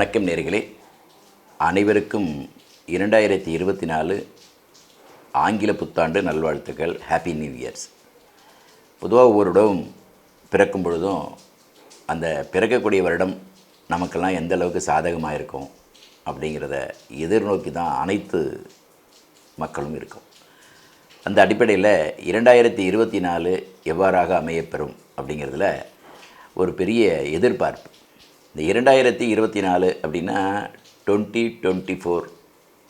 வணக்கம் நேர்களே. அனைவருக்கும் இரண்டாயிரத்தி இருபத்தி நாலு ஆங்கில புத்தாண்டு நல்வாழ்த்துக்கள். ஹாப்பி நியூ இயர்ஸ் பொதுவாக ஒவ்வொரு வருடம் பிறக்கும் பொழுதும் அந்த பிறக்கக்கூடிய வருடம் நமக்கெல்லாம் எந்த அளவுக்கு சாதகமாக இருக்கும் அப்படிங்கிறத எதிர்நோக்கி தான் அனைத்து மக்களும் இருக்கும். அந்த அடிப்படையில் இரண்டாயிரத்தி இருபத்தி நாலு எவ்வாறாக அமையப்பெறும் அப்படிங்கிறதுல ஒரு பெரிய எதிர்பார்ப்பு. இந்த இரண்டாயிரத்தி இருபத்தி நாலு அப்படின்னா டுவெண்ட்டி டுவெண்ட்டி ஃபோர்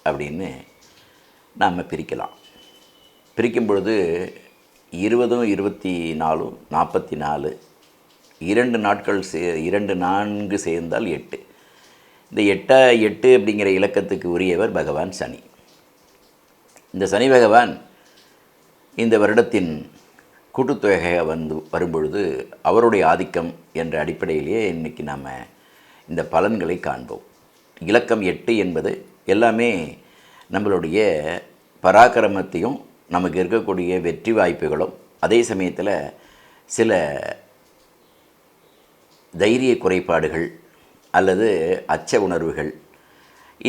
அப்படின்னு நாம் பிரிக்கலாம். பிரிக்கும் பொழுது இருபதும் இருபத்தி நாலும் நாற்பத்தி நாலு இரண்டு நாட்கள் சே இரண்டு நான்கு சேர்ந்தால் எட்டு. இந்த எட்டா எட்டு அப்படிங்கிற இலக்கத்துக்கு உரியவர் பகவான் சனி. இந்த சனி பகவான் இந்த வருடத்தின் கூட்டுத்தொகையாக வந்து வரும்பொழுது அவருடைய ஆதிக்கம் என்ற அடிப்படையிலேயே இன்றைக்கி நாம் இந்த பலன்களை காண்போம். இலக்கம் எட்டு என்பது எல்லாமே நம்மளுடைய பராக்கிரமத்தையும் நமக்கு இருக்கக்கூடிய வெற்றி வாய்ப்புகளும் அதே சமயத்தில் சில தைரிய குறைபாடுகள் அல்லது அச்ச உணர்வுகள்.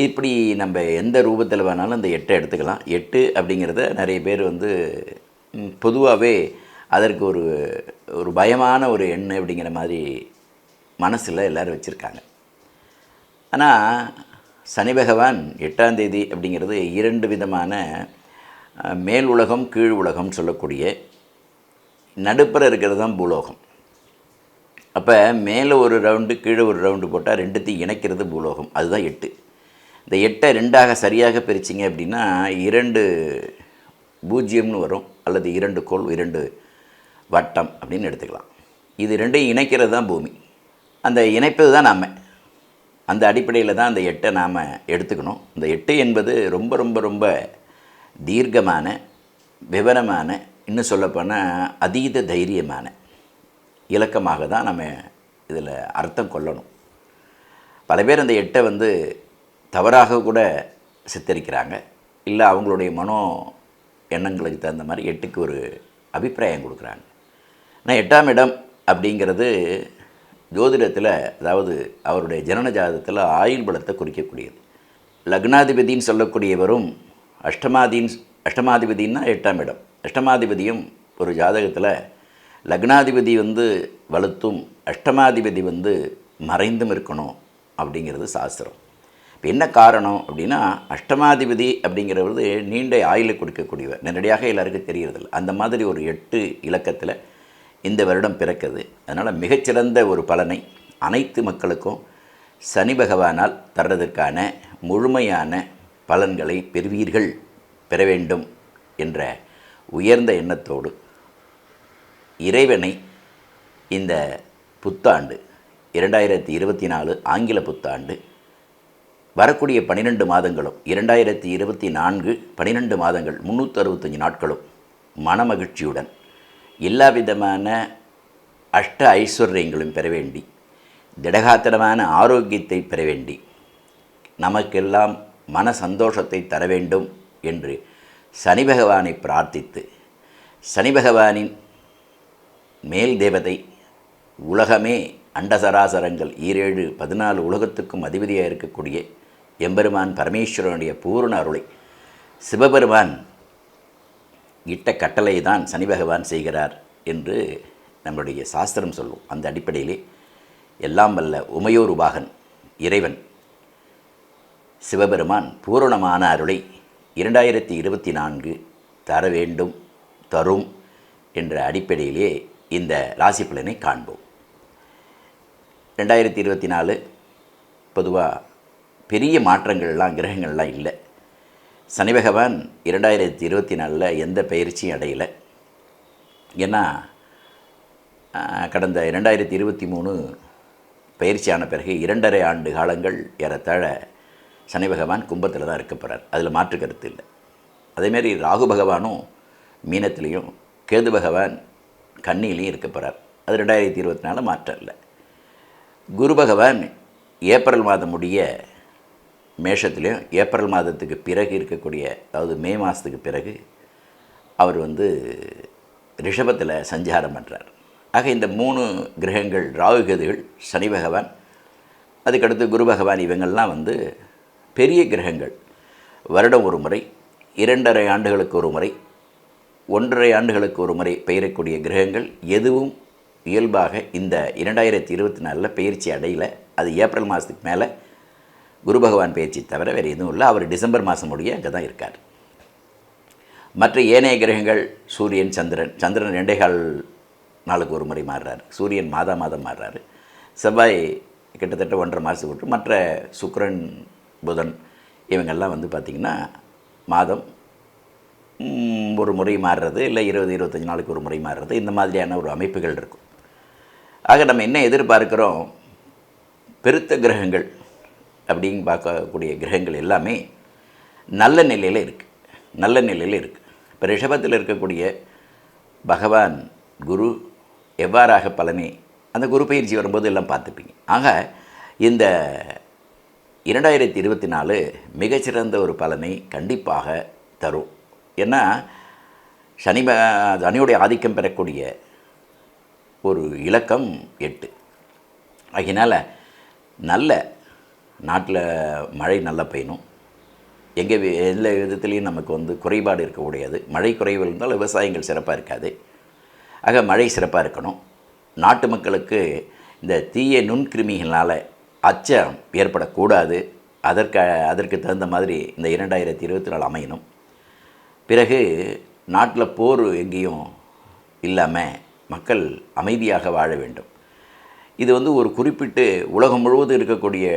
இப்படி நம்ம எந்த ரூபத்தில் வேணாலும் அந்த எட்டை எடுத்துக்கலாம். எட்டு அப்படிங்கிறத நிறைய பேர் வந்து பொதுவாகவே அதற்கு ஒரு ஒரு பயமான ஒரு எண்ணு அப்படிங்கிற மாதிரி மனசில் எல்லோரும் வச்சுருக்காங்க. ஆனால் சனி பகவான் எட்டாம் தேதி அப்படிங்கிறது இரண்டு விதமான மேல் உலகம் கீழ் உலகம் சொல்லக்கூடிய நடுப்புற இருக்கிறது தான் பூலோகம். அப்போ மேலே ஒரு ரவுண்டு கீழே ஒரு ரவுண்டு போட்டால் ரெண்டுத்தையும் இணைக்கிறது பூலோகம். அதுதான் எட்டு. இந்த எட்டை ரெண்டாக சரியாக பிரிச்சிங்க அப்படின்னா இரண்டு பூஜ்ஜியம்னு வரும் அல்லது இரண்டு கோள் இரண்டு வட்டம் அப்படின்னு எடுத்துக்கலாம். இது ரெண்டையும் இணைக்கிறது தான் பூமி. அந்த இணைப்பது தான் நாம். அந்த அடிப்படையில் தான் அந்த எட்டை நாம் எடுத்துக்கணும். இந்த எட்டு என்பது ரொம்ப ரொம்ப ரொம்ப தீர்க்கமான விவரமான இன்னும் சொல்லப்போனால் அதீத தைரியமான இலக்கமாக தான் நம்ம இதில் அர்த்தம் கொள்ளணும். பல பேர் அந்த எட்டை வந்து தவறாக கூட சித்தரிக்கிறாங்க. இல்லை அவங்களுடைய மனோ எண்ணங்களுக்கு தகுந்த மாதிரி எட்டுக்கு ஒரு அபிப்பிராயம் கொடுக்குறாங்க. ஆனால் எட்டாம் இடம் அப்படிங்கிறது ஜோதிடத்தில் அதாவது அவருடைய ஜனன ஜாதகத்தில் ஆயுள் பலத்தை குறிக்கக்கூடியது. லக்னாதிபதின்னு சொல்லக்கூடியவரும் அஷ்டமாதின் அஷ்டமாதிபதினா எட்டாம் இடம். அஷ்டமாதிபதியும் ஒரு ஜாதகத்தில் லக்னாதிபதி வந்து வலுத்தும் அஷ்டமாதிபதி வந்து மறைந்தும் இருக்கணும் அப்படிங்கிறது சாஸ்திரம். இப்போ என்ன காரணம் அப்படின்னா அஷ்டமாதிபதி அப்படிங்கிறது நீண்ட ஆயுளை கொடுக்கக்கூடியவர். நேரடியாக எல்லாருக்கும் தெரியறதில்ல. அந்த மாதிரி ஒரு எட்டு இலக்கத்தில் இந்த வருடம் பிறக்குது. அதனால் மிகச்சிறந்த ஒரு பலனை அனைத்து மக்களுக்கும் சனி பகவானால் தர்றதற்கான முழுமையான பலன்களை பெறுவீர்கள் பெற வேண்டும் என்ற உயர்ந்த எண்ணத்தோடு இறைவனை இந்த புத்தாண்டு இரண்டாயிரத்தி இருபத்தி நாலு ஆங்கில புத்தாண்டு வரக்கூடிய பன்னிரெண்டு மாதங்களும் இரண்டாயிரத்தி இருபத்தி நான்கு பன்னிரெண்டு மாதங்கள் முந்நூற்றி அறுபத்தஞ்சு நாட்களும் மனமகிழ்ச்சியுடன் எல்லா விதமான அஷ்ட ஐஸ்வர்யங்களும் பெற வேண்டி திடகாத்திரமான ஆரோக்கியத்தை பெற வேண்டி நமக்கெல்லாம் மன சந்தோஷத்தை தர வேண்டும் என்று சனி பகவானை பிரார்த்தித்து சனி பகவானின் மேல் தேவதை உலகமே அண்டசராசரங்கள் ஈரேழு பதினாலு உலகத்துக்கும் அதிபதியாக இருக்கக்கூடிய எம்பெருமான் பரமேஸ்வரனுடைய பூரண அருளை சிவபெருமான் இட்ட கட்டளை தான் சனி பகவான் செய்கிறார் என்று நம்மளுடைய சாஸ்திரம் சொல்லும். அந்த அடிப்படையிலே எல்லாம் வல்ல உமையோர் உபாகன் இறைவன் சிவபெருமான் பூரணமான அருளை இரண்டாயிரத்தி இருபத்தி நான்கு தர வேண்டும் தரும் என்ற அடிப்படையிலே இந்த ராசி பலனை காண்போம். ரெண்டாயிரத்தி இருபத்தி நாலு பொதுவாக பெரிய மாற்றங்கள்லாம் கிரகங்கள்லாம் இல்லை. சனி பகவான் இரண்டாயிரத்தி இருபத்தி நாலில் எந்த பயிற்சியும் அடையலை. ஏன்னா கடந்த இரண்டாயிரத்தி இருபத்தி மூணு பயிற்சியான பிறகு இரண்டரை ஆண்டு காலங்கள் ஏறத்தாழ சனி பகவான் கும்பத்தில் தான் இருக்க போகிறார் அதில் மாற்று கருத்து இல்லை. அதேமாரி ராகு பகவானும் மீனத்திலையும் கேது பகவான் கன்னியிலையும் இருக்க போகிறார் அது ரெண்டாயிரத்தி இருபத்தி நாலு மாற்றம் இல்லை. குரு பகவான் ஏப்ரல் மாதம் முடிய மேஷத்துலேயும் ஏப்ரல் மாதத்துக்கு பிறகு இருக்கக்கூடிய அதாவது மே மாதத்துக்கு பிறகு அவர் வந்து ரிஷபத்தில் சஞ்சாரம் பண்ணுறார் ஆக இந்த மூணு கிரகங்கள் ராகுகதுகள் சனி பகவான் அதுக்கடுத்து குரு பகவான் இவங்கள்லாம் வந்து பெரிய கிரகங்கள். வருடம் ஒரு முறை இரண்டரை ஆண்டுகளுக்கு ஒரு முறை ஒன்றரை ஆண்டுகளுக்கு ஒரு முறை பெயரக்கூடிய கிரகங்கள் எதுவும் இயல்பாக இந்த இரண்டாயிரத்தி இருபத்தி நாலில் பயிற்சி அடையில். அது ஏப்ரல் மாதத்துக்கு மேலே குரு பகவான் பேச்சு தவிர வேறு எதுவும் இல்லை. அவர் டிசம்பர் மாதம் முடிய அங்கே தான் இருக்கார். மற்ற ஏனைய கிரகங்கள் சூரியன் சந்திரன். சந்திரன் ரெண்டே கால் நாளுக்கு ஒரு முறை மாறுறாரு. சூரியன் மாதா மாதம் மாறுறாரு. செவ்வாய் கிட்டத்தட்ட ஒன்றரை மாதத்துக்கு விட்டு மற்ற சுக்கரன் புதன் இவங்கெல்லாம் வந்து பார்த்திங்கன்னா மாதம் ஒரு முறை மாறுறது இல்லை இருபது இருபத்தஞ்சி நாளுக்கு ஒரு முறை மாறுறது. இந்த மாதிரியான ஒரு அமைப்புகள் இருக்கும். ஆக நம்ம என்ன எதிர்பார்க்குறோம்? பெருத்த கிரகங்கள். அப்படின்னு பார்க்கக்கூடிய கிரகங்கள் எல்லாமே நல்ல நிலையில் இருக்குது நல்ல நிலையில் இருக்குது இப்போ ரிஷபத்தில் இருக்கக்கூடிய பகவான் குரு எவ்வாறாக பலனை அந்த குரு பயிற்சி வரும்போது எல்லாம் பார்த்துப்பீங்க. ஆக இந்த இரண்டாயிரத்தி இருபத்தி நாலு மிகச்சிறந்த ஒரு பலனை கண்டிப்பாக தரும். ஏன்னா சனி சனியுடைய ஆதிக்கம் பெறக்கூடிய ஒரு இலக்கம் எட்டு. அதனால் நல்ல நாட்டில் மழை நல்லா பெய்யணும். எங்கே எல்லா விதத்துலேயும் நமக்கு வந்து குறைபாடு இருக்கக்கூடியது. மழை குறைவு இருந்தால் விவசாயங்கள் சிறப்பாக இருக்காது. ஆக மழை சிறப்பாக இருக்கணும். நாட்டு மக்களுக்கு இந்த தீய நுண்கிருமிகளால் அச்சம் ஏற்படக்கூடாது. அதற்கு அதற்கு தகுந்த மாதிரி இந்த இரண்டாயிரத்தி இருபத்தி நாலு அமையணும். பிறகு நாட்டில் போர் எங்கேயும் இல்லாமல் மக்கள் அமைதியாக வாழ வேண்டும். இது வந்து ஒரு குறிப்பிட்டு உலகம் முழுவதும் இருக்கக்கூடிய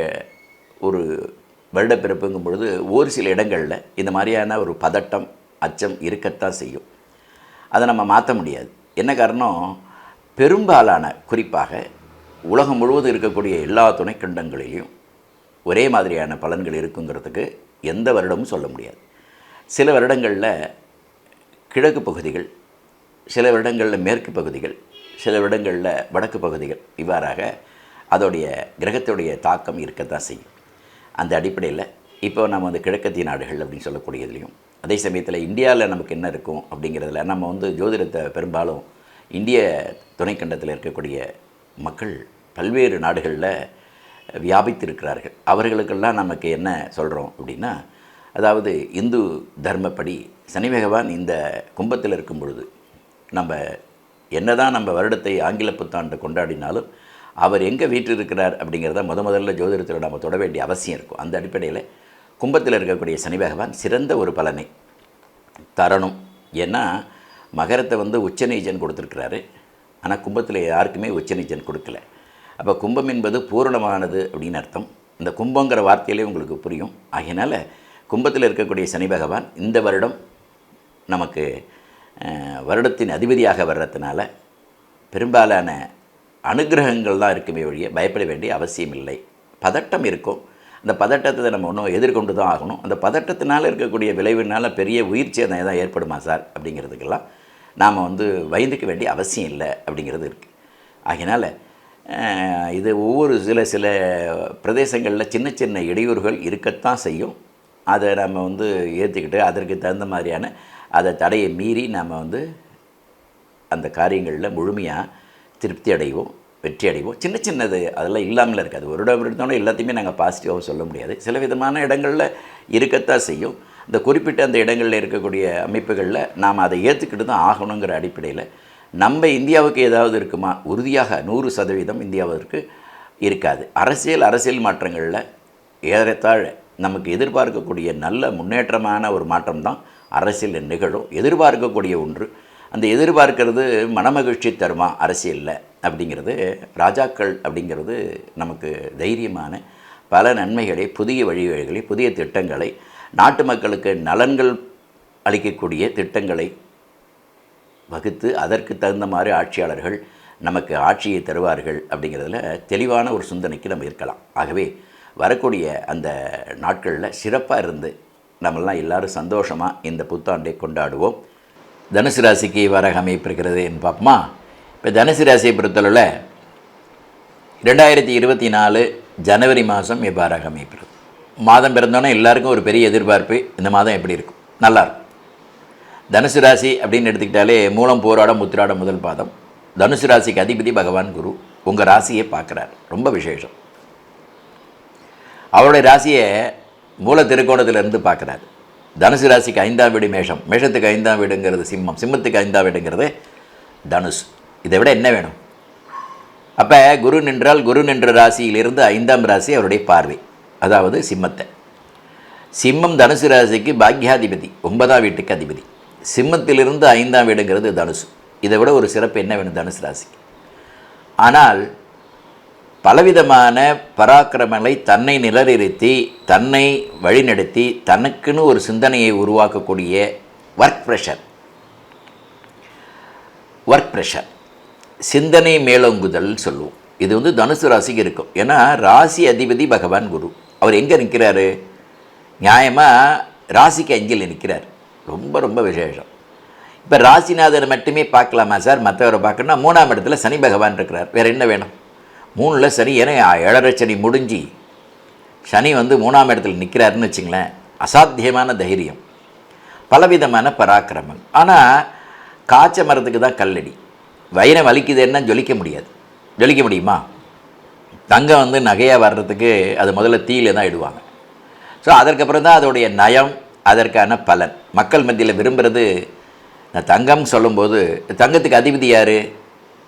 ஒரு வருடப்பிறப்புங்கும் பொழுது ஒரு சில இடங்களில் இந்த மாதிரியான ஒரு பதட்டம் அச்சம் இருக்கத்தான் செய்யும். அதை நம்ம மாற்ற முடியாது. என்ன காரணம்? பெரும்பாலான குறிப்பாக உலகம் முழுவதும் இருக்கக்கூடிய எல்லா துணைக்கண்டங்களிலையும் ஒரே மாதிரியான பலன்கள் இருக்குங்கிறதுக்கு எந்த வருடமும் சொல்ல முடியாது. சில வருடங்களில் கிழக்கு பகுதிகள் சில வருடங்களில் மேற்கு பகுதிகள் சில வருடங்களில் வடக்கு பகுதிகள் இவ்வாறாக அதோடைய கிரகத்துடைய தாக்கம் இருக்கத்தான் செய்யும். அந்த அடிப்படையில் இப்போ நம்ம வந்து கிழக்கத்திய நாடுகள் அப்படின்னு சொல்லக்கூடியதுலையும் அதே சமயத்தில் இந்தியாவில் நமக்கு என்ன இருக்கும் அப்படிங்கிறதுல நம்ம வந்து ஜோதிடத்தை பெரும்பாலும் இந்திய துணைக்கண்டத்தில் இருக்கக்கூடிய மக்கள் பல்வேறு நாடுகளில் வியாபித்திருக்கிறார்கள். அவர்களுக்கெல்லாம் நமக்கு என்ன சொல்கிறோம் அப்படின்னா அதாவது இந்து தர்மப்படி சனி பகவான் இந்த கும்பத்தில் இருக்கும் பொழுது நம்ம என்னதான் நம்ம வருடத்தை ஆங்கில புத்தாண்டு கொண்டாடினாலும் அவர் எங்கே வீட்டில் இருக்கிறார் அப்படிங்கிறத முத முதல்ல ஜோதிடத்தில் நம்ம தொட வேண்டிய அவசியம் இருக்கும். அந்த அடிப்படையில் கும்பத்தில் இருக்கக்கூடிய சனி பகவான் சிறந்த ஒரு பலனை தரணும். ஏன்னா மகரத்தை வந்து உச்சநீச்சன் கொடுத்துருக்கிறாரு. ஆனால் கும்பத்தில் யாருக்குமே உச்சநீச்சன் கொடுக்கல. அப்போ கும்பம் என்பது பூரணமானது அப்படின்னு அர்த்தம். இந்த கும்பங்கிற வார்த்தையிலே உங்களுக்கு புரியும். ஆகையினால் கும்பத்தில் இருக்கக்கூடிய சனி பகவான் இந்த வருடம் நமக்கு வருடத்தின் அதிபதியாக வர்றதுனால பெரும்பாலான அனுகிரகங்கள் தான் இருக்குமே ஒழிய பயப்பட வேண்டிய அவசியம் இல்லை பதட்டம் இருக்கும். அந்த பதட்டத்தை நம்ம ஒன்றும் எதிர்கொண்டு தான் ஆகணும். அந்த பதட்டத்தினால் இருக்கக்கூடிய விளைவுனால் பெரிய உயிர் சேதம் எதாவது ஏற்படுமா சார்? அப்படிங்கிறதுக்கெல்லாம் நாம் வந்து பயந்துக்க வேண்டிய அவசியம் இல்லை அப்படிங்கிறது இருக்குது ஆகினால் இது ஒவ்வொரு சில சில பிரதேசங்களில் சின்ன சின்ன இடையூறுகள் இருக்கத்தான் செய்யும். அதை நம்ம வந்து ஏற்றுக்கிட்டு அதற்கு தகுந்த மாதிரியான அதை தடையை மீறி நாம் வந்து அந்த காரியங்களில் முழுமையாக திருப்தி அடைவோம் வெற்றி அடைவோம் சின்ன சின்னது அதெல்லாம் இல்லாமல் இருக்காது. ஒரு இடம் எடுத்தோன்னே எல்லாத்தையுமே நாங்கள் பாசிட்டிவாக சொல்ல முடியாது. சில விதமான இடங்களில் இருக்கத்தான் செய்யும். இந்த குறிப்பிட்ட அந்த இடங்களில் இருக்கக்கூடிய அமைப்புகளில் நாம் அதை ஏற்றுக்கிட்டு தான் ஆகணுங்கிற அடிப்படையில் நம்ம இந்தியாவுக்கு ஏதாவது இருக்குமா? உறுதியாக நூறு சதவீதம் இந்தியாவிற்கு இருக்காது. அரசியல் அரசியல் மாற்றங்களில் ஏறத்தாழ நமக்கு எதிர்பார்க்கக்கூடிய நல்ல முன்னேற்றமான ஒரு மாற்றம் தான் அரசியல் நிகழும். எதிர்பார்க்கக்கூடிய ஒன்று. அந்த எதிர்பார்க்கிறது மனமகிழ்ச்சி தருமா அரசியலில் அப்படிங்கிறது ராஜாக்கள் அப்படிங்கிறது நமக்கு தைரியமான பல நன்மைகளை புதிய வழிவகைகளை புதிய திட்டங்களை நாட்டு மக்களுக்கு நலன்கள் அளிக்கக்கூடிய திட்டங்களை வகுத்து அதற்கு தகுந்த மாதிரி ஆட்சியாளர்கள் நமக்கு ஆட்சியை தருவார்கள் அப்படிங்கிறதுல தெளிவான ஒரு சிந்தனைக்கு நம்ம இருக்கலாம். ஆகவே வரக்கூடிய அந்த நாட்களில் சிறப்பாக இருந்து நம்மளாம் எல்லோரும் சந்தோஷமாக இந்த புத்தாண்டை கொண்டாடுவோம். தனுசு ராசிக்கு இவ்வாறாக அமைப்பிருக்கிறது என்று பார்ப்போமா? இப்போ தனுசு ராசியை பொறுத்தளவில் ரெண்டாயிரத்தி இருபத்தி நாலு ஜனவரி மாதம் இவ்வாறாக அமைப்பிருக்கு மாதம் பிறந்தோன்னே எல்லாருக்கும் ஒரு பெரிய எதிர்பார்ப்பு இந்த மாதம் எப்படி இருக்கும்? நல்லா இருக்கும் தனுசு ராசி அப்படின்னு எடுத்துக்கிட்டாலே மூலம் போராடம் முத்திராடம் முதல் பாதம். தனுசு ராசிக்கு அதிபதி பகவான் குரு உங்கள் ராசியை பார்க்குறார். ரொம்ப விசேஷம். அவருடைய ராசியை மூல திருக்கோணத்திலிருந்து பார்க்குறாரு. தனுசு ராசிக்கு ஐந்தாம் வீடு மேஷம். மேஷத்துக்கு ஐந்தாம் வீடுங்கிறது சிம்மம். சிம்மத்துக்கு ஐந்தாம் வீடுங்கிறது தனுஷ் இதை விட என்ன வேணும்? அப்போ குரு நின்றால் குரு நின்ற ராசியிலிருந்து ஐந்தாம் ராசி அவருடைய பார்வை. அதாவது சிம்மத்தை. சிம்மம் தனுசு ராசிக்கு பாக்யாதிபதி. ஒன்பதாம் வீட்டுக்கு அதிபதி. சிம்மத்திலிருந்து ஐந்தாம் வீடுங்கிறது தனுசு. இதை விட ஒரு சிறப்பு என்ன வேணும் தனுசு ராசிக்கு? ஆனால் பலவிதமான பராக்கிரமங்களை தன்னை நிலநிறுத்தி தன்னை வழிநடத்தி தனக்குன்னு ஒரு சிந்தனையை உருவாக்கக்கூடிய ஒர்க் ப்ரெஷர் ஒர்க் ப்ரெஷர் சிந்தனை மேலோங்குதல் சொல்லுவோம். இது வந்து தனுசு ராசிக்கு இருக்கும். ஏன்னா ராசி அதிபதி பகவான் குரு. அவர் எங்கே நிற்கிறாரு நியாயமாக ராசிக்கு அஞ்சில் நிற்கிறார் ரொம்ப ரொம்ப விசேஷம். இப்போ ராசிநாதர் மட்டுமே பார்க்கலாமா சார்? மற்றவரை பார்க்கணும்னா மூணாம் இடத்துல சனி பகவான் இருக்கிறார். வேறு என்ன வேணும்? மூணில் சனி ஏன்னா ஏழரை சனி முடிஞ்சு சனி வந்து மூணாம் இடத்துல நிற்கிறாருன்னு வச்சுங்களேன் அசாத்தியமான தைரியம். பலவிதமான பராக்கிரமம். ஆனால் காய்ச்ச மரத்துக்கு தான் கல்லடி. வைரம் வலிக்குதுன்னா ஜொலிக்க முடியாது. ஜொலிக்க முடியுமா? தங்கம் வந்து நகையாக வர்றதுக்கு அது முதல்ல தீயில தான் இடுவாங்க. ஸோ அதற்கப்புறம் தான் அதோடைய நயம் அதற்கான பலன். மக்கள் மத்தியில் விரும்புகிறது நான் தங்கம் சொல்லும்போது தங்கத்துக்கு அதிபதி யார்?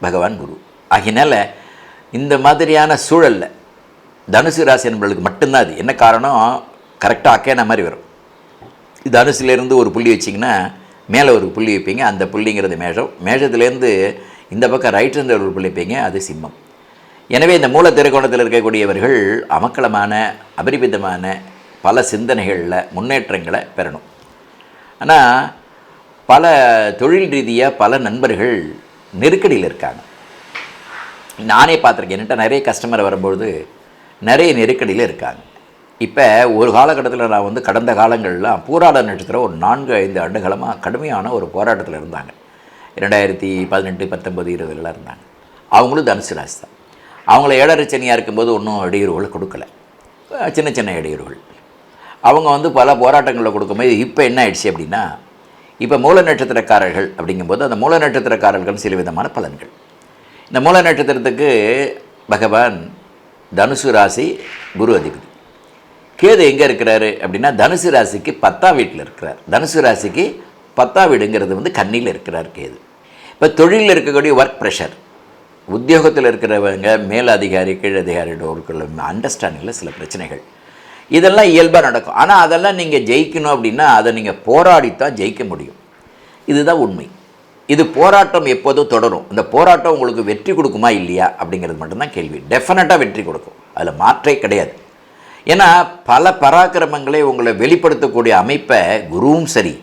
பகவான் குரு. ஆகினால இந்த மாதிரியான சூழலில் தனுசு ராசி என்பவர்களுக்கு மட்டும்தான் அது. என்ன காரணம்? கரெக்டாக அக்கேன மாதிரி வரும். தனுசுலேருந்து ஒரு புள்ளி வச்சிங்கன்னா மேலே ஒரு புள்ளி வைப்பீங்க. அந்த புள்ளிங்கிறது மேஷம். மேஷத்துலேருந்து இந்த பக்கம் ரைட் ஹேண்டில் ஒரு புள்ளி வைப்பீங்க. அது சிம்மம். எனவே இந்த மூல திருக்கோணத்தில் இருக்கக்கூடியவர்கள் அமக்கலமான அபரிமிதமான பல சிந்தனைகளில் முன்னேற்றங்களை பெறணும். ஆனால் பல தொழில் ரீதியாக பல நண்பர்கள் நெருக்கடியில் இருக்காங்க. நானே பார்த்துருக்கேன். என்கிட்ட நிறைய கஸ்டமர் வரும்பொழுது நிறைய நெருக்கடியில் இருக்காங்க. இப்போ ஒரு காலகட்டத்தில் நான் வந்து கடந்த காலங்கள்லாம் பூராட நட்சத்திரம் ஒரு நான்கு ஐந்து ஆண்டுகளமாக கடுமையான ஒரு போராட்டத்தில் இருந்தாங்க. ரெண்டாயிரத்தி பதினெட்டு பத்தொம்பது இருபதுலாம் இருந்தாங்க. அவங்களும் தனுசு ராசி தான். அவங்கள ஏழரைச்சனியாக இருக்கும்போது ஒன்றும் இடையூறுகள் கொடுக்கல. சின்ன சின்ன இடையூறுகள் அவங்க வந்து பல போராட்டங்களில் கொடுக்கும்போது இப்போ என்ன ஆயிடுச்சு அப்படின்னா இப்போ மூல நட்சத்திரக்காரர்கள் அப்படிங்கும்போது அந்த மூல நட்சத்திரக்காரர்கள் சில விதமான பலன்கள். இந்த மூல நட்சத்திரத்துக்கு பகவான் தனுசு ராசி குரு அதிபதி. கேது எங்கே இருக்கிறாரு அப்படின்னா தனுசு ராசிக்கு பத்தாம் வீட்டில் இருக்கிறார். தனுசு ராசிக்கு பத்தாம் வீடுங்கிறது வந்து கண்ணியில் இருக்கிறார் கேது. இப்போ தொழிலில் இருக்கக்கூடிய ஒர்க் ப்ரெஷர் உத்தியோகத்தில் இருக்கிறவங்க மேலதிகாரி அதிகாரி கீழ் அண்டர்ஸ்டாண்டிங்கில் சில பிரச்சனைகள். இதெல்லாம் இயல்பாக நடக்கும். ஆனால் அதெல்லாம் நீங்கள் ஜெயிக்கணும் அப்படின்னா அதை நீங்கள் போராடித்தான் ஜெயிக்க முடியும். இதுதான் உண்மை. இது போராட்டம் எப்போதும் தொடரும். இந்த போராட்டம் உங்களுக்கு வெற்றி கொடுக்குமா இல்லையா அப்படிங்கிறது மட்டும்தான் கேள்வி. டெஃபினட்டாக வெற்றி கொடுக்கும். அதில் மாற்றே கிடையாது. ஏன்னா பல பராக்கிரமங்களை உங்களை வெளிப்படுத்தக்கூடிய அமைப்பை குருவும் சரி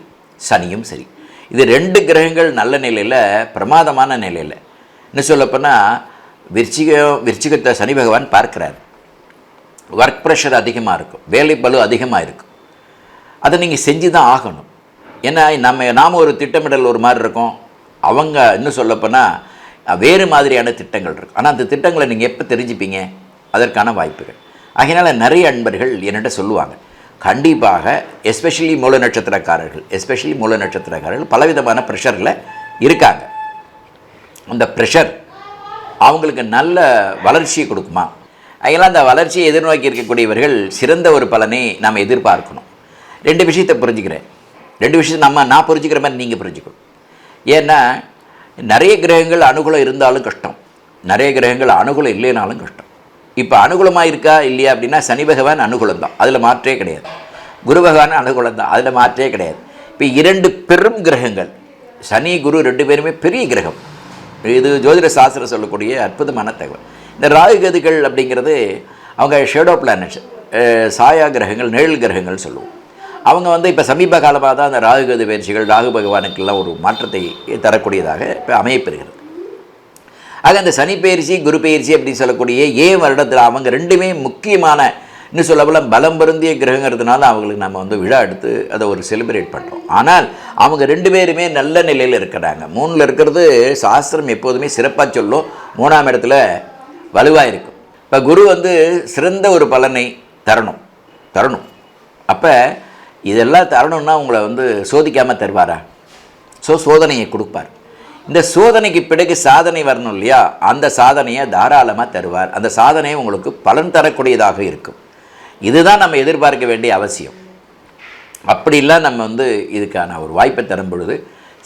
சனியும் சரி. இது ரெண்டு கிரகங்கள் நல்ல நிலையில் பிரமாதமான நிலையில். இன்னும் சொல்லப்போனால் விருச்சிகம் விருச்சிகத்தை சனி பகவான் பார்க்குறாரு. ஒர்க் ப்ரெஷர் அதிகமாக இருக்கும். வேலை பளு அதிகமாக இருக்கும். அதை நீங்கள் செஞ்சு தான் ஆகணும். ஏன்னா நம்ம நாம் ஒரு திட்டமிடல் ஒரு மாதிரி இருக்கும். அவங்க இன்னும் சொல்லப்போனால் வேறு மாதிரியான திட்டங்கள் இருக்கும் ஆனால் அந்த திட்டங்களை நீங்கள் எப்போ தெரிஞ்சுப்பீங்க? அதற்கான வாய்ப்புகள். அதனால் நிறைய அன்பர்கள் என்னிட்ட சொல்லுவாங்க. கண்டிப்பாக எஸ்பெஷலி மூல நட்சத்திரக்காரர்கள் எஸ்பெஷலி மூல நட்சத்திரக்காரர்கள் பலவிதமான ப்ரெஷரில் இருக்காங்க. அந்த ப்ரெஷர் அவங்களுக்கு நல்ல வளர்ச்சியை கொடுக்குமா? அதெல்லாம் அந்த வளர்ச்சியை எதிர்நோக்கி இருக்கக்கூடியவர்கள் சிறந்த ஒரு பலனை நாம் எதிர்பார்க்கணும். ரெண்டு விஷயத்தை புரிஞ்சுக்கிறேன். ரெண்டு விஷயத்தை நம்ம நான் புரிஞ்சுக்கிற மாதிரி நீங்கள் புரிஞ்சுக்கணும். ஏன்னா நிறைய கிரகங்கள் அனுகூலம் இருந்தாலும் கஷ்டம். நிறைய கிரகங்கள் அனுகூலம் இல்லைனாலும் கஷ்டம். இப்போ அனுகூலமாக இருக்கா இல்லையா அப்படின்னா சனி பகவான் அனுகூலம் தான் அதில் மாற்றே கிடையாது. குரு பகவான் அனுகூலம் தான் அதில் மாற்றே கிடையாது. இப்போ இரண்டு பெரும் கிரகங்கள். சனி குரு ரெண்டு பேருமே பெரிய கிரகம். இது ஜோதிட சாஸ்திரம் சொல்லக்கூடிய அற்புதமான தகவல். இந்த ராகு கதிகள் அப்படிங்கிறது அவங்க ஷேடோ பிளானட்ஸ் சாயா கிரகங்கள் நிழல் கிரகங்கள் சொல்லுவோம். அவங்க வந்து இப்போ சமீப காலமாக தான் அந்த ராகுகது பயிற்சிகள் ராகு பகவானுக்கெல்லாம் ஒரு மாற்றத்தை தரக்கூடியதாக இப்போ அமையப்பெறுகிறது ஆக அந்த சனி பயிற்சி குரு பயிற்சி அப்படின்னு சொல்லக்கூடிய ஏன் வருடத்தில் அவங்க ரெண்டுமே முக்கியமான இன்னும் சொல்லப்போல் பலம் பொருந்திய கிரகங்கிறதுனால அவங்களுக்கு நம்ம வந்து விழா எடுத்து அதை ஒரு செலிப்ரேட் பண்ணுறோம் ஆனால் அவங்க ரெண்டு பேருமே நல்ல நிலையில் இருக்கிறாங்க. மூணில் இருக்கிறது சாஸ்திரம் எப்போதுமே சிறப்பாக சொல்லும். மூணாம் இடத்துல வலுவாக இருக்கும். இப்போ குரு வந்து சிறந்த ஒரு பலனை தரணும். தரணும். அப்போ இதெல்லாம் தரணும்னா உங்களை வந்து சோதிக்காமல் தருவாரா? ஸோ சோதனையை கொடுப்பார். இந்த சோதனைக்கு பிறகு சாதனை வரணும் இல்லையா? அந்த சாதனையை தாராளமாக தருவார். அந்த சாதனை உங்களுக்கு பலன் தரக்கூடியதாக இருக்கும். இதுதான் நம்ம எதிர்பார்க்க வேண்டிய அவசியம். அப்படிலாம் நம்ம வந்து இதுக்கான ஒரு வாய்ப்பை தரும் பொழுது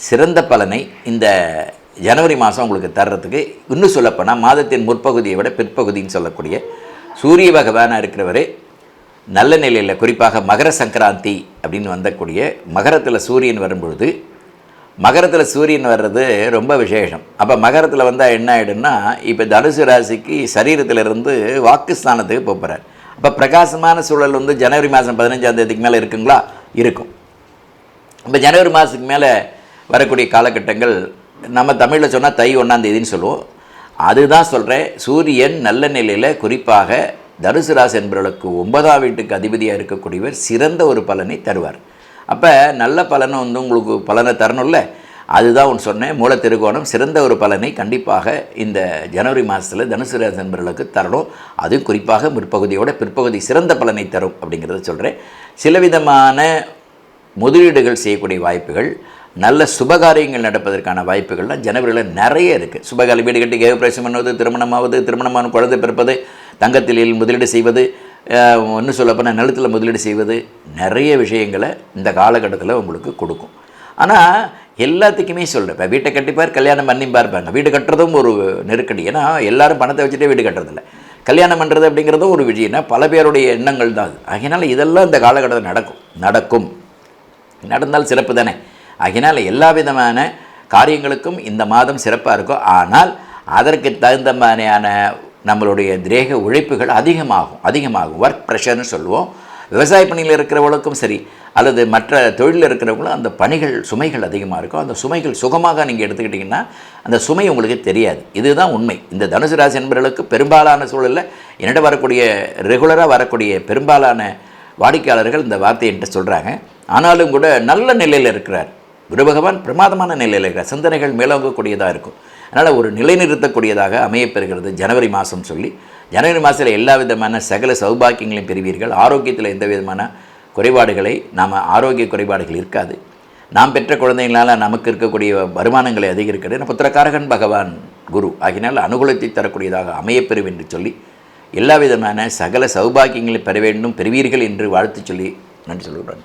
சிறந்த பலனை இந்த ஜனவரி மாதம் உங்களுக்கு தர்றதுக்கு இன்னும் சொல்லப்போனால் மாதத்தின் முற்பகுதியை விட பிற்பகுதின்னு சொல்லக்கூடிய சூரிய பகவானாக இருக்கிறவரே நல்ல நிலையில் குறிப்பாக மகர சங்கராந்தி அப்படின்னு வந்தக்கூடிய மகரத்தில் சூரியன் வரும்பொழுது மகரத்தில் சூரியன் வர்றது ரொம்ப விசேஷம். அப்போ மகரத்தில் வந்தால் என்ன ஆகிடும்னா இப்போ தனுசு ராசிக்கு சரீரத்திலிருந்து வாக்குஸ்தானத்துக்கு போகிறார் அப்போ பிரகாசமான சூழல் வந்து ஜனவரி மாதம் பதினஞ்சாம் தேதிக்கு மேலே இருக்குங்களா? இருக்கும். இப்போ ஜனவரி மாதத்துக்கு மேலே வரக்கூடிய காலகட்டங்கள் நம்ம தமிழில் சொன்னால் தை ஒன்றாம் தேதின்னு சொல்லுவோம். அதுதான் சொல்கிறேன் சூரியன் நல்ல நிலையில் குறிப்பாக தனுசு ராசி என்பவர்களுக்கு ஒன்பதாம் வீட்டுக்கு அதிபதியாக இருக்கக்கூடியவர் சிறந்த ஒரு பலனை தருவார். அப்போ நல்ல பலனை வந்து உங்களுக்கு பலனை தரணும்ல? அதுதான் ஒன்று சொன்னேன். மூல திருகோணம் சிறந்த ஒரு பலனை கண்டிப்பாக இந்த ஜனவரி மாதத்தில் தனுசு ராசி என்பவர்களுக்கு தரணும். அதுவும் குறிப்பாக முற்பகுதியோட பிற்பகுதி சிறந்த பலனை தரும் அப்படிங்கிறத சொல்கிறேன் சில விதமான முதலீடுகள் செய்யக்கூடிய வாய்ப்புகள் நல்ல சுபகாரியங்கள் நடப்பதற்கான வாய்ப்புகள்லாம் ஜனவரியில் நிறைய இருக்குது சுபகாரி வீடு கட்டி கேவப்பிரவேசம் பண்ணுவது திருமணமாவது திருமணமான குழந்தை பிறப்பது தங்கத்தில் முதலீடு செய்வது ஒன்று சொல்லப்போனால் நிலத்தில் முதலீடு செய்வது நிறைய விஷயங்களை இந்த காலகட்டத்தில் உங்களுக்கு கொடுக்கும். ஆனால் எல்லாத்துக்குமே சொல்கிறேன் இப்போ வீட்டை கட்டிப்பார் கல்யாணம் பண்ணிப்பார் இருப்பாங்க வீடு கட்டுறதும் ஒரு நெருக்கடி. ஏன்னா எல்லாரும் பணத்தை வச்சுட்டே வீடு கட்டுறதில்ல. கல்யாணம் பண்ணுறது அப்படிங்கிறதும் ஒரு விஷயம்னா பல பேருடைய எண்ணங்கள் தான் அது. அதனால் இதெல்லாம் இந்த காலகட்டத்தில் நடக்கும். நடக்கும். நடந்தால் சிறப்பு தானே? அதனால் எல்லா விதமான காரியங்களுக்கும் இந்த மாதம் சிறப்பாக இருக்கும். ஆனால் அதற்கு தகுந்த மாதிரியான நம்மளுடைய திரேக உழைப்புகள் அதிகமாகும் அதிகமாகும். ஒர்க் ப்ரெஷர்னு சொல்லுவோம். விவசாய பணியில் இருக்கிறவங்களுக்கும் சரி அல்லது மற்ற தொழிலில் இருக்கிறவங்களும் அந்த பணிகள் சுமைகள் அதிகமாக இருக்கும். அந்த சுமைகள் சுகமாக நீங்கள் எடுத்துக்கிட்டிங்கன்னா அந்த சுமை உங்களுக்கு தெரியாது. இதுதான் உண்மை. இந்த தனுசு ராசி என்பவர்களுக்கு பெரும்பாலான சூழலில் என்னிடம் வரக்கூடிய ரெகுலராக வரக்கூடிய பெரும்பாலான வாடிக்கையாளர்கள் இந்த வார்த்தையை என்கிட்ட சொல்கிறாங்க ஆனாலும் கூட நல்ல நிலையில் இருக்கிறார். குரு பகவான் பிரமாதமான நிலையில் இருக்கிறார். சிந்தனைகள் மேலோங்கக்கூடியதாக இருக்கும். அதனால் ஒரு நிலைநிறுத்தக்கூடியதாக அமையப்பெறுகிறது ஜனவரி மாதம் சொல்லி. ஜனவரி மாதத்தில் எல்லா விதமான சகல சௌபாக்கியங்களையும் பெறுவீர்கள். ஆரோக்கியத்தில் எந்த விதமான குறைபாடுகளை நாம் ஆரோக்கிய குறைபாடுகள் இருக்காது. நாம் பெற்ற குழந்தைங்களால் நமக்கு இருக்கக்கூடிய வருமானங்களை அதிகரிக்கிறது. புத்திரக்காரகன் பகவான் குரு. ஆகினால் அனுகூலத்தை தரக்கூடியதாக அமையப்பெறும் என்று சொல்லி எல்லா விதமான சகல சௌபாக்கியங்களை பெற வேண்டும் பெறுவீர்கள் என்று வாழ்த்து சொல்லி நன்றி சொல்கிறேன்.